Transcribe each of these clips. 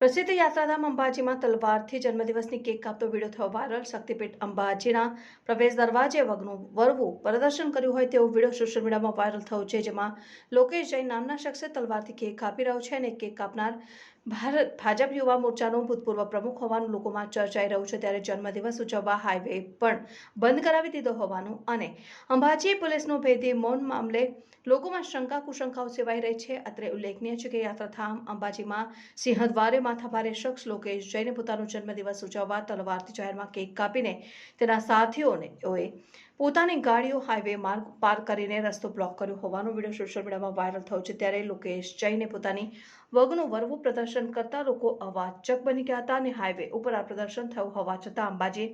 પ્રસિદ્ધ યાત્રાધામ અંબાજીમાં તલવારથી જન્મદિવસની કેક કાપતો વીડિયો થયો વાયરલ. શક્તિપીઠ અંબાજીના પ્રવેશ દરવાજે વગનું વરવું પ્રદર્શન કર્યું હોય તેવો વીડિયો સોશિયલ મીડિયામાં વાયરલ થયો છે, જેમાં લોકેશ જૈન નામના શખ્સે તલવારથી કેક કાપી રહ્યો છે અને કેક કાપનાર ભારત ભાજપ યુવા મોરચાનો ભૂતપૂર્વ પ્રમુખ હોવાનું લોકોમાં ચર્ચાઈ રહ્યું છે. ત્યારે જન્મદિવસ ઉજવવા હાઈવે પણ બંધ કરાવી દીધો હોવાનું અને અંબાજી પોલીસનો ભેદી મૌન મામલે લોકોમાં શંકા કુશંકાઓ સેવાઈ રહી છે. અત્રે ઉલ્લેખનીય છે કે યાત્રાધામ અંબાજીમાં સિંહદ્વારે માથાભારે શખ્સ લોકેશ જૈને પોતાનો જન્મદિવસ ઉજવવા તલવારથી જાહેરમાં કેક કાપીને તેના સાથીઓને પોતાની ગાડીઓ હાઈવે માર્ગ પાર કરીને રસ્તો બ્લોક કર્યો હોવાનો વીડિયો સોશિયલ મીડિયામાં વાયરલ થયો છે. ત્યારે લોકેશ જૈને પોતાની વગનું વરવું પ્રદર્શન કરતા લોકો અવાચક બની ગયા હતા અને હાઈવે ઉપર આ પ્રદર્શન થયું હોવા છતાં અંબાજી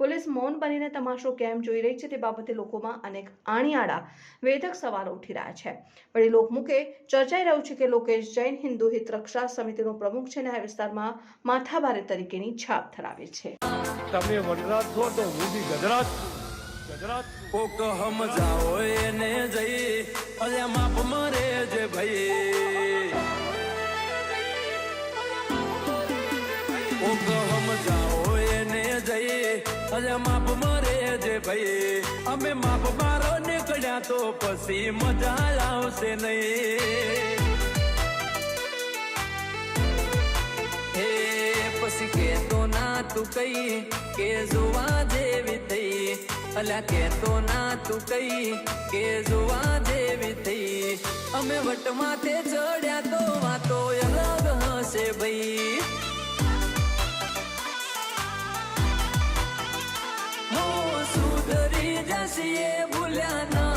પોલીસ મૌન બનીને તમાશો કેમ જોઈ રહી છે તે બાબતે લોકોમાં અનેક આણીયાળા વેધક સવાલો ઉઠી રહ્યા છે. વળી લોકમુખે ચર્ચાઈ રહ્યું છે કે લોકેશ જૈન હિન્દુ હિત રક્ષા સમિતિનો પ્રમુખ છે અને આ વિસ્તારમાં માથાભારે તરીકેની છાપ ધરાવે છે. તમે વડરાજ છો તો હું બી ગજરાજ ગજરાજ કોક સમજાવો એને જઈ અલ્યા માપ મરે જે ભાઈ. કોક સમજાવો એને જઈ અલ્યા માપ મરે જે ભાઈ. અમે માપ મારો નીકળ્યા તો પછી મજા આવશે નહીં. કેતો ના તું કઈ, કે જોવા જેવી થઈ. અલ્યા કેતો ના તું કઈ, કે જોવા જેવી થઈ. અમે વટમાથે ચડ્યા તો વાતો અલગ હશે ભાઈ. સુધરી જશે ભૂલ્યા ભૂલ્યા